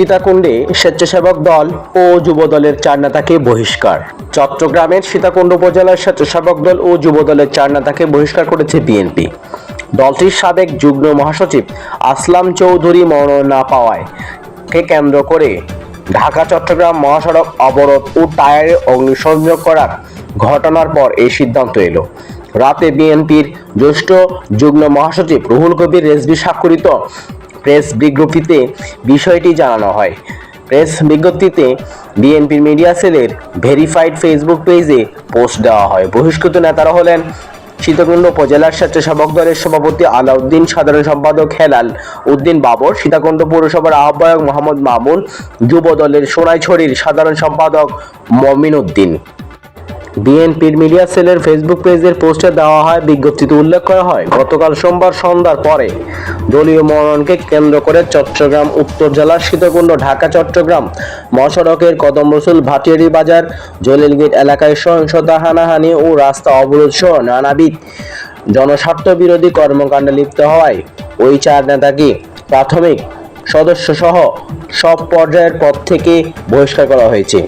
সীতাকুণ্ডে স্বেচ্ছাসেবক দল ও যুব দলের চার নেতাকে বহিষ্কার। চট্টগ্রামের সীতাকুণ্ড উপজেলার স্বেচ্ছাসেবক দল ও যুব দলের চার নেতাকে বহিষ্কার করেছে বিএনপি। দলটির সাবেক যুগ্ম মহাসচিব আসলাম চৌধুরী মনোনয়ন না পাওয়ায় কে কেন্দ্র করে ঢাকা, চট্টগ্রাম মহাসড়ক অবরোধ ও টায়ারে অগ্নিসংযোগ করার ঘটনার পর এই সিদ্ধান্ত এলো। রাতে বিএনপির জ্যেষ্ঠ যুগ্ম মহাসচিব রুহুল কবির রেজবি স্বাক্ষরিত প্রেস বিজ্ঞপ্তিতে বিষয়টি জানানো হয়। প্রেস বিজ্ঞপ্তিতে বিএনপির মিডিয়া সেলের ভেরিফাইড ফেসবুক পেজে পোস্ট দেওয়া হয়। বহিষ্কৃত নেতারা হলেন সীতাকুণ্ড উপজেলার স্বেচ্ছাসেবক দলের সভাপতি আলাউদ্দিন, সাধারণ সম্পাদক হেলাল উদ্দিন বাবর, সীতাকুণ্ড পৌরসভার আহ্বায়ক মোহাম্মদ মামুন, যুব দলের সোনাইছড়ির সাধারণ সম্পাদক মমিন উদ্দিন বিএনপির মিডিয়া সেলের ফেসবুক পেজের পোস্টে দেওয়া হয় বিজ্ঞপ্তিতে উল্লেখ করা হয়, গতকাল সোমবার সন্ধ্যার পরে দলীয় মনোনয়নকে কেন্দ্র করে চট্টগ্রাম, উত্তর জেলার সীতাকুণ্ড ঢাকা, চট্টগ্রাম, মহাসড়কের কদম রসুল ভাটিয়ারি বাজার জলিল গেট এলাকায় সহিংসতা, হানাহানি ও রাস্তা অবরোধ সহ নানাবিধ জনস্বার্থ বিরোধী কর্মকাণ্ডে লিপ্ত হওয়ায় ওই চার নেতাকে প্রাথমিক সদস্য সহ সব পর্যায়ের পদ থেকে বহিষ্কার করা হয়েছে।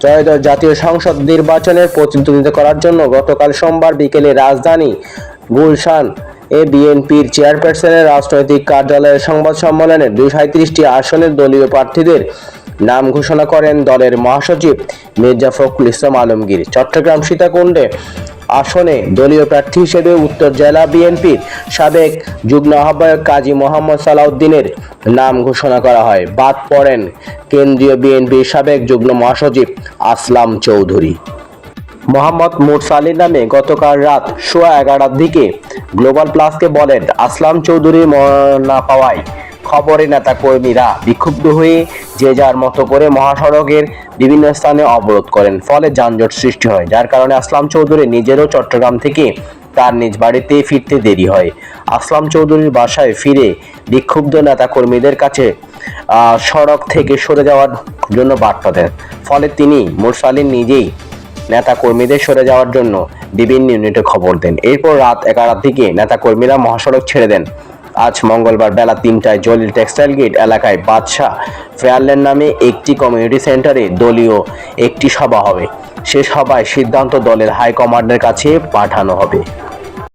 ত্রয়োদশ জাতীয় সংসদ নির্বাচনের প্রতিদ্বন্দ্বিতা করার জন্য গতকাল সোমবার বিকেলে রাজধানী গুলশান এ বিএনপির চেয়ারপারসনের রাজনৈতিক কার্যালয়ের সংবাদ সম্মেলনে দুই সাঁত্রিশটি আসনের দলীয় প্রার্থীদের নাম ঘোষণা করেন দলের মহাসচিব মির্জা ফখরুল ইসলাম আলমগীর। চট্টগ্রাম সীতাকুণ্ডে আসনে দলীয় প্রার্থী হিসেবে উত্তর জেলা বিএনপির সাবেক যুগ্ম আহ্বায়ক কাজী মোহাম্মদ সালাউদ্দিনের নাম ঘোষণা করা হয়। বাদ পড়েন কেন্দ্রীয় বিএনপির সাবেক যুগ্ম মহাসচিব আসলাম চৌধুরী। মোহাম্মদ মুরসালির নামে গতকাল রাত সোয়া এগারোটার দিকে গ্লোবাল প্লাসকে বলেন, আসলাম চৌধুরী না পাওয়ায় খবরে নেতা কর্মীরা বিক্ষুব্ধ হয়ে যে যার মতো করে মহাসড়কের বিভিন্ন স্থানে অবরোধ করেন। ফলে যানজট সৃষ্টি হয়, যার কারণে আসলাম চৌধুরী নিজেরও চট্টগ্রাম থেকে তার নিজ বাড়িতে ফিরতে দেরি হয়। আসলাম চৌধুরীর বাসায় ফিরে বিক্ষুব্ধ নেতা কর্মীদের কাছে সড়ক থেকে সরে যাওয়ার জন্য বার্তা দেন। ফলে তিনি মুরসালিন নিজেই নেতা কর্মীদের সরে যাওয়ার জন্য বিভিন্ন ইউনিটে খবর দেন। এরপর রাত এগারোটার দিকে নেতা কর্মীরা মহাসড়ক ছেড়ে দেন। আজ মঙ্গলবার বেলা তিনটায় জলিল টেক্সটাইল গেট এলাকায় বাদশাহ ফেয়ারল্যান্ড নামে একটি কমিউনিটি সেন্টারে দলীয় একটি সভা হবে। সে সভায় সিদ্ধান্ত দলের হাইকমান্ডের কাছে পাঠানো হবে।